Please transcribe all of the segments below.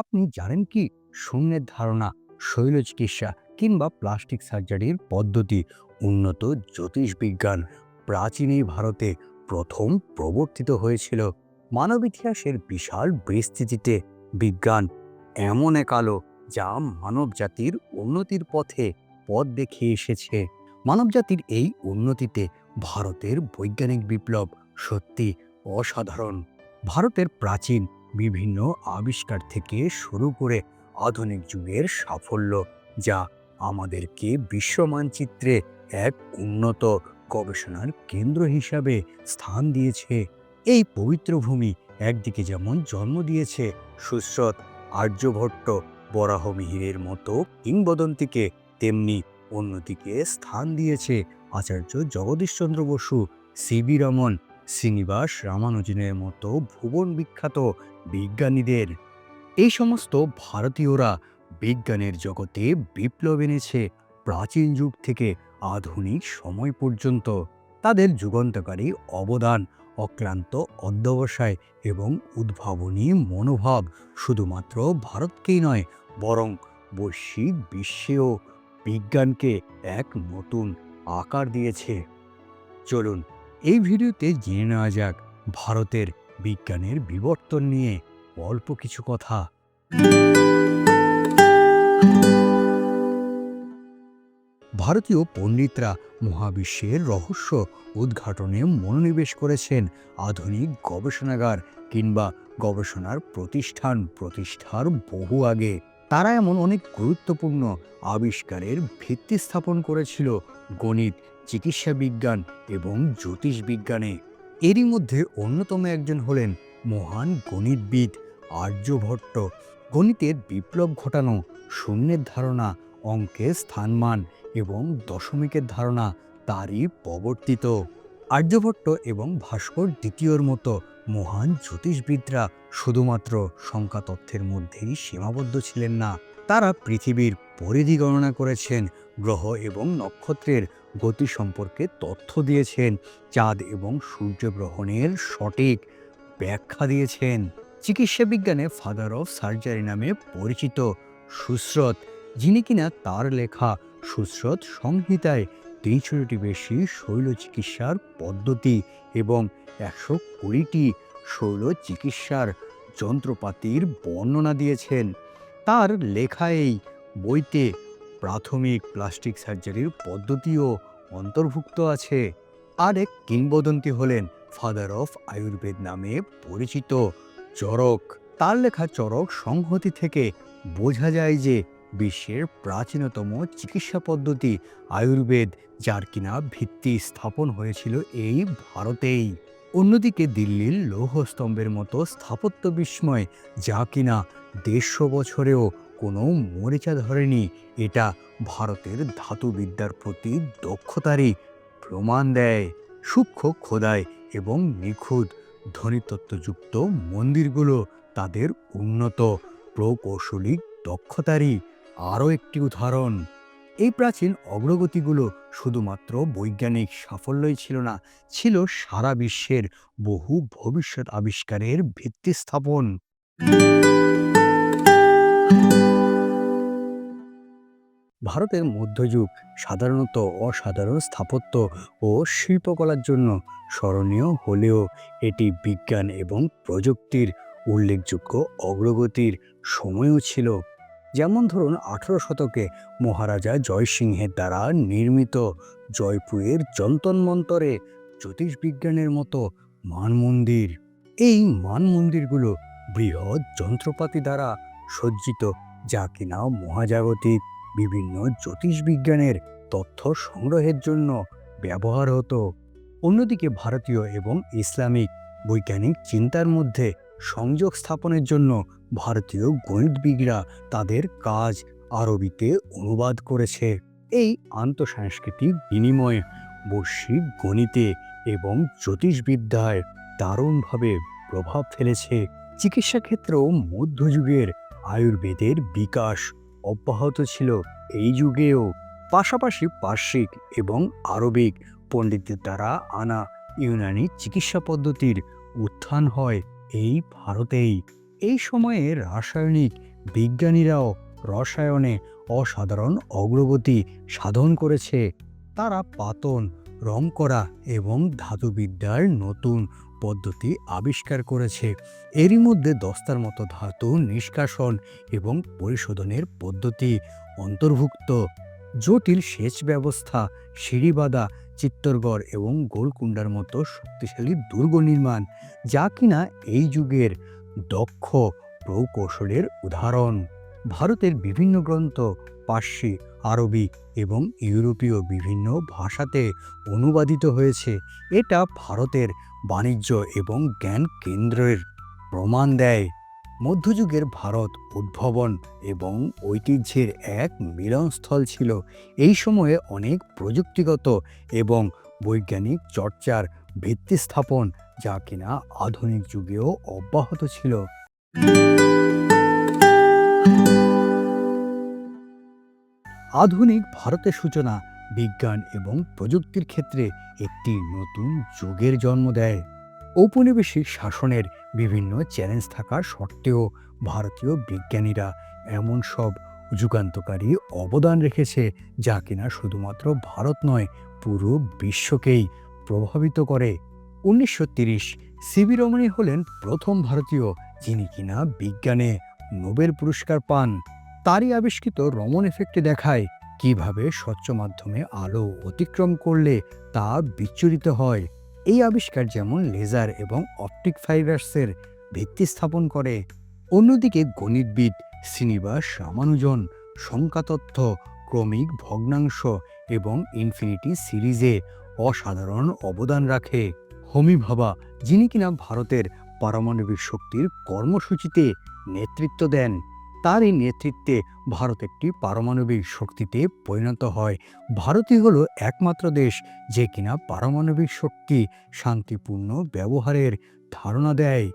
আপনি জানেন কি? শূন্যের ধারণা শৈল চিকিৎসা কিংবা প্লাস্টিক সার্জারির পদ্ধতি উন্নত জ্যোতিষবিজ্ঞান প্রাচীন এই ভারতে প্রথম প্রবর্তিত হয়েছিল। মানব ইতিহাসের বিশাল বিস্তৃতিতে বিজ্ঞান এমন এক আলো যা মানব জাতির উন্নতির পথে পথ দেখিয়ে এসেছে। মানবজাতির এই উন্নতিতে ভারতের বৈজ্ঞানিক বিপ্লব সত্যি অসাধারণ। ভারতের প্রাচীন বিভিন্ন আবিষ্কার থেকে শুরু করে আধুনিক যুগের সাফল্য, যা আমাদেরকে বিশ্ব মানচিত্রে এক উন্নত গবেষণার কেন্দ্র হিসাবে স্থান দিয়েছে। এই পবিত্র ভূমি একদিকে যেমন জন্ম দিয়েছে সুশ্রত আর্যভট্ট, বরাহ মিহিরের মতো কিংবদন্তিকে, তেমনি অন্যদিকে স্থান দিয়েছে আচার্য জগদীশচন্দ্র বসু সিবি রমন শ্রীনিবাস রামানুজনের মতো ভুবন বিখ্যাত বিজ্ঞানীদের। এই সমস্ত ভারতীয়রা বিজ্ঞানের জগতে বিপ্লব এনেছে প্রাচীন যুগ থেকে আধুনিক সময় পর্যন্ত। তাদের যুগান্তকারী অবদান, অক্লান্ত অধ্যবসায় এবং উদ্ভাবনী মনোভাব শুধুমাত্র ভারতকেই নয়, বরং বৈশ্বিক বিশ্বেও বিজ্ঞানকে এক নতুন আকার দিয়েছে। চলুন এই ভিডিওতে জেনে নেওয়া যাক ভারতের বিজ্ঞানের বিবর্তন নিয়ে অল্প কিছু কথা। ভারতীয় পণ্ডিতরা মহাবিশ্বের রহস্য উদ্ঘাটনে মনোনিবেশ করেছেন আধুনিক গবেষণাগার কিংবা গবেষণার প্রতিষ্ঠান প্রতিষ্ঠার বহু আগে। তারা এমন অনেক গুরুত্বপূর্ণ আবিষ্কারের ভিত্তি স্থাপন করেছিল গণিত চিকিৎসা বিজ্ঞান এবং জ্যোতিষ বিজ্ঞানে। এরই মধ্যে অন্যতম একজন হলেন মহান গণিতবিদ আর্যভট্ট। গণিতের বিপ্লব ঘটানো, শূন্যের ধারণা, অঙ্কের স্থানমান এবং দশমিকের ধারণা তারই প্রবর্তিত। আর্যভট্ট এবং ভাস্কর দ্বিতীয়র মতো মহান জ্যোতিষবিদরা শুধুমাত্র সংখ্যা তথ্যের মধ্যেই সীমাবদ্ধ ছিলেন না। তারা পৃথিবীর পরিধি গণনা করেছেন, গ্রহ এবং নক্ষত্রের গতি সম্পর্কে তথ্য দিয়েছেন। চাঁদ এবং সূর্যগ্রহণের সঠিক ব্যাখ্যা দিয়েছেন। চিকিৎসা বিজ্ঞানে ফাদার অফ সার্জারি নামে পরিচিত সুশ্রত যিনি কিনা তার লেখা সুশ্রত সংহিতায় তিনশোটি বেশি শৈল চিকিৎসার পদ্ধতি এবং একশো কুড়িটি শৈল চিকিৎসার যন্ত্রপাতির বর্ণনা দিয়েছেন। তার লেখা এই বইতে প্রাথমিক প্লাস্টিক সার্জারির পদ্ধতিও অন্তর্ভুক্ত আছে। আর এক কিংবদন্তি হলেন ফাদার অফ আয়ুর্বেদ নামে পরিচিত চরক তার লেখা চরক সংহতি থেকে বোঝা যায় যে বিশ্বের প্রাচীনতম চিকিৎসা পদ্ধতি আয়ুর্বেদ, যার কিনা ভিত্তি স্থাপন হয়েছিল এই ভারতেই। অন্যদিকে দিল্লির লৌহস্তম্ভের মতো স্থাপত্য বিস্ময়, যা কিনা দেড়শো বছরেও কোনো মরিচা ধরেনি। এটা ভারতের ধাতুবিদ্যার প্রতি দক্ষতারই প্রমাণ দেয়। সূক্ষ্ম খোদায় এবং নিখুঁত ধ্বনিতত্ত্বযুক্ত মন্দিরগুলো তাদের উন্নত, প্রকৌশলী দক্ষতারই আরও একটি উদাহরণ। এই প্রাচীন অগ্রগতিগুলো শুধুমাত্র বৈজ্ঞানিক সাফল্যই ছিল না, ছিল সারা বিশ্বের বহু ভবিষ্যৎ আবিষ্কারের ভিত্তি স্থাপন। ভারতের মধ্যযুগ সাধারণত অসাধারণ স্থাপত্য ও শিল্পকলার জন্য স্মরণীয় হলেও এটি বিজ্ঞান এবং প্রযুক্তির উল্লেখযোগ্য অগ্রগতির সময়ও ছিল। যেমন ধরুন আঠেরো শতকে মহারাজা জয়সিংহের দ্বারা নির্মিত জয়পুরের যন্তন্মন্তরে জ্যোতিষবিজ্ঞানের মতো মান মন্দির এই মান মন্দিরগুলো বৃহৎ যন্ত্রপাতি দ্বারা সজ্জিত, যা কিনা মহাজাগতিক বিভিন্ন জ্যোতিষবিজ্ঞানের তথ্য সংগ্রহের জন্য ব্যবহার হতো। অন্যদিকে ভারতীয় এবং ইসলামিক বৈজ্ঞানিক চিন্তার মধ্যে সংযোগ স্থাপনের জন্য ভারতীয় গণিতবিদরা তাদের কাজ আরবিতে অনুবাদ করেছে। এই আন্তঃসাংস্কৃতিক বিনিময় বৈশ্বিক গণিতে এবং জ্যোতিষবিদ্যায় দারুণভাবে প্রভাব ফেলেছে। চিকিৎসা ক্ষেত্রেও মধ্যযুগের আয়ুর্বেদের বিকাশ অব্যাহত ছিল এই যুগেও। পাশাপাশি পার্শ্বিক এবং আরবিক পণ্ডিতদের দ্বারা আনা ইউনানি চিকিৎসা পদ্ধতির উত্থান হয় এই ভারতেই। এই সময়ে রাসায়নিক বিজ্ঞানীরাও রসায়নে অসাধারণ অগ্রগতি সাধন করেছে। তারা পাতন, রং করা এবং ধাতুবিদ্যার নতুন পদ্ধতি আবিষ্কার করেছে। এরই মধ্যে দস্তার মতো ধাতু, নিষ্কাশন এবং পরিশোধনের পদ্ধতি অন্তর্ভুক্ত। জটিল সেচ ব্যবস্থা সিঁড়িবাদা চিত্তরগড় এবং গোলকুন্ডার মতো শক্তিশালী দুর্গ নির্মাণ, যা কিনা এই যুগের দক্ষ প্রকৌশলের উদাহরণ। ভারতের বিভিন্ন গ্রন্থ পার্সি আরবি এবং ইউরোপীয় বিভিন্ন ভাষাতে অনুবাদিত হয়েছে। এটা ভারতের বাণিজ্য এবং জ্ঞান কেন্দ্রের প্রমাণ দেয়। মধ্যযুগের ভারত উদ্ভাবন এবং ঐতিহ্যের এক মিলনস্থল ছিল। এই সময়ে অনেক প্রযুক্তিগত এবং বৈজ্ঞানিক চর্চার ভিত্তি স্থাপন, যা কিনা আধুনিক যুগেও অব্যাহত ছিল। আধুনিক ভারতের সূচনা, বিজ্ঞান এবং প্রযুক্তির ক্ষেত্রে একটি নতুন যুগের জন্ম দেয়। ঔপনিবেশিক শাসনের বিভিন্ন চ্যালেঞ্জ থাকা সত্ত্বেও ভারতীয় বিজ্ঞানীরা এমন সব যুগান্তকারী অবদান রেখেছে যা কিনা শুধুমাত্র ভারত নয়, পুরো বিশ্বকেই প্রভাবিত করে। উনিশশো তিরিশ সিবি রমণী হলেন প্রথম ভারতীয় যিনি কিনা বিজ্ঞানে নোবেল পুরস্কার পান। তারই আবিষ্কৃত রমন এফেক্টে দেখায়। কীভাবে স্বচ্ছ মাধ্যমে আলো অতিক্রম করলে তা বিচ্ছুরিত হয়? এই আবিষ্কার যেমন লেজার এবং অপটিক ফাইবার্সের ভিত্তি স্থাপন করে, অন্যদিকে গণিতবিদ শ্রীনিবাস রামানুজন সংখ্যাতত্ত্ব ক্রমিক ভগ্নাংশ এবং ইনফিনিটি সিরিজে অসাধারণ অবদান রাখে। হোমি ভাবা, যিনি কিনা ভারতের পারমাণবিক শক্তির কর্মসূচিতে নেতৃত্ব দেন তার এই নেতৃত্বে ভারত একটি পারমাণবিক শক্তিতে পরিণত হয়। ভারতই হলো একমাত্র দেশ যে কিনা পারমাণবিক শক্তি, শান্তিপূর্ণ ব্যবহারের ধারণা দেয়।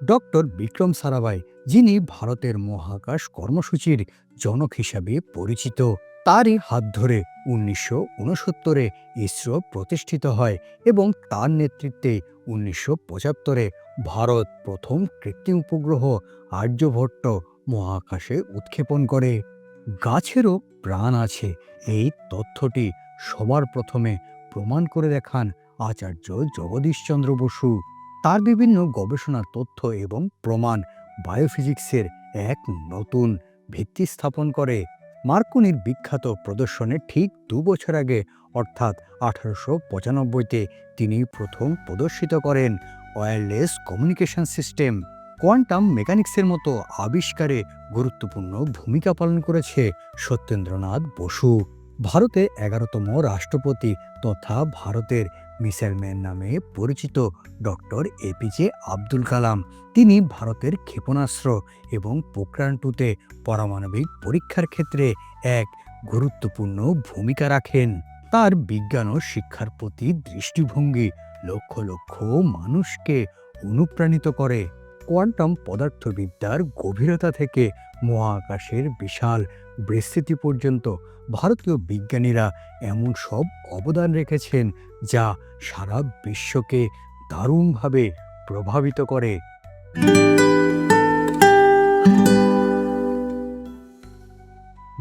ডক্টর বিক্রম সারাভাই, যিনি ভারতের মহাকাশ কর্মসূচির জনক হিসাবে পরিচিত, তারই হাত ধরে উনিশশো উনসত্তরে ইসরো প্রতিষ্ঠিত হয় এবং তার নেতৃত্বে উনিশশো পঁচাত্তরে ভারত প্রথম কৃত্রিম উপগ্রহ আর্যভট্ট মহাকাশে উৎক্ষেপণ করে। গাছেরও প্রাণ আছে। এই তথ্যটি সবার প্রথমে প্রমাণ করে দেখান আচার্য জগদীশচন্দ্র বসু। তার বিভিন্ন গবেষণার তথ্য এবং প্রমাণ বায়োফিজিক্সের এক নতুন ভিত্তি স্থাপন করে। মার্কুনির বিখ্যাত প্রদর্শনের ঠিক দু বছর আগে, অর্থাৎ আঠারোশো পঁচানব্বইতে, তিনি প্রথম প্রদর্শিত করেন ওয়্যারলেস কমিউনিকেশন সিস্টেম কোয়ান্টাম মেকানিক্সের মতো আবিষ্কারে গুরুত্বপূর্ণ ভূমিকা পালন করেছে সত্যেন্দ্রনাথ বসু। ভারতে এগারোতম রাষ্ট্রপতি তথা ভারতের মিসাইলম্যান নামে পরিচিত ডক্টর এপিজে আব্দুল কালাম। তিনি ভারতের ক্ষেপণাস্ত্র এবং পোখরান টুতে পারমাণবিক পরীক্ষার ক্ষেত্রে এক গুরুত্বপূর্ণ ভূমিকা রাখেন। তার বিজ্ঞান ও শিক্ষার প্রতি দৃষ্টিভঙ্গি লক্ষ লক্ষ মানুষকে অনুপ্রাণিত করে। কোয়ান্টাম পদার্থবিদ্যার গভীরতা থেকে মহাকাশের বিশাল বিস্তৃতি পর্যন্ত ভারতীয় বিজ্ঞানীরা এমন সব অবদান রেখেছেন যা সারা বিশ্বকে দারুণভাবে প্রভাবিত করে।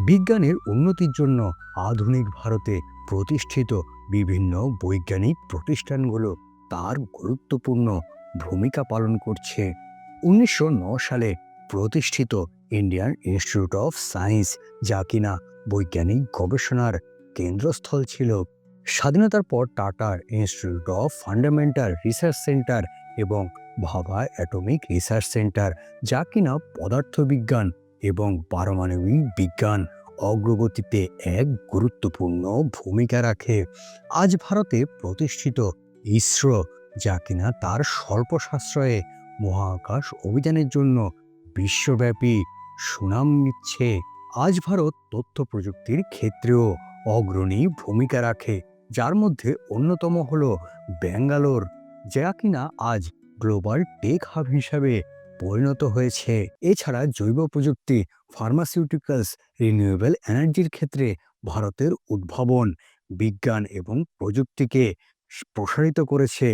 বিজ্ঞানের উন্নতির জন্য আধুনিক ভারতে প্রতিষ্ঠিত বিভিন্ন বৈজ্ঞানিক প্রতিষ্ঠানগুলো তার গুরুত্বপূর্ণ ভূমিকা পালন করছে। উনিশশো সালে প্রতিষ্ঠিত ইন্ডিয়ান ইনস্টিটিউট অফ সায়েন্স, যা কিনা বৈজ্ঞানিক গবেষণার কেন্দ্রস্থল ছিল। স্বাধীনতার পর টাটার institute of fundamental research centre এবং ভাবা অ্যাটমিক রিসার্চ সেন্টার, যা কিনা পদার্থবিজ্ঞান এবং পারমাণবিক বিজ্ঞান অগ্রগতিতে এক গুরুত্বপূর্ণ ভূমিকা রাখে। আজ ভারতে প্রতিষ্ঠিত ইসরো, যা কিনা তার স্বল্প সাশ্রয়ে মহাকাশ অভিযানের জন্য বিশ্বব্যাপী সুনাম নিচ্ছে। আজ ভারত তথ্য প্রযুক্তির ক্ষেত্রেও অগ্রণী ভূমিকা রাখে, যার মধ্যে অন্যতম হল ব্যাঙ্গালোর, যা কিনা আজ গ্লোবাল টেক হাব হিসাবে পরিণত হয়েছে। এছাড়া জৈব প্রযুক্তি, ফার্মাসিউটিক্যালস, রিনিউয়েবল এনার্জির ক্ষেত্রে ভারতের উদ্ভাবন, বিজ্ঞান এবং প্রযুক্তিকে প্রসারিত করেছে।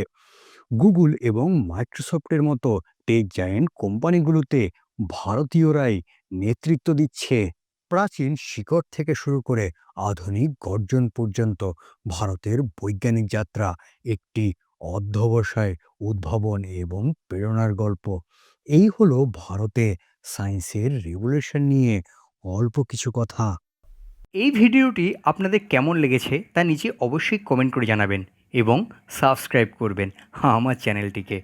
গুগল এবং মাইক্রোসফটের মতো টেক জায়েন্ট কোম্পানিগুলোতে ভারতীয়রাই নেতৃত্ব দিচ্ছে প্রাচীন শিকড় থেকে শুরু করে আধুনিক গর্জন পর্যন্ত ভারতের বৈজ্ঞানিক যাত্রা, একটি অধ্যবসায় উদ্ভাবন এবং প্রেরণার গল্প। এই হলো ভারতে সায়েন্সের রেভলিউশন নিয়ে অল্প কিছু কথা। এই ভিডিওটি আপনাদের কেমন লেগেছে তা নিচে অবশ্যই কমেন্ট করে জানাবেন। এবং সাবস্ক্রাইব করবেন আমার চ্যানেলটিকে।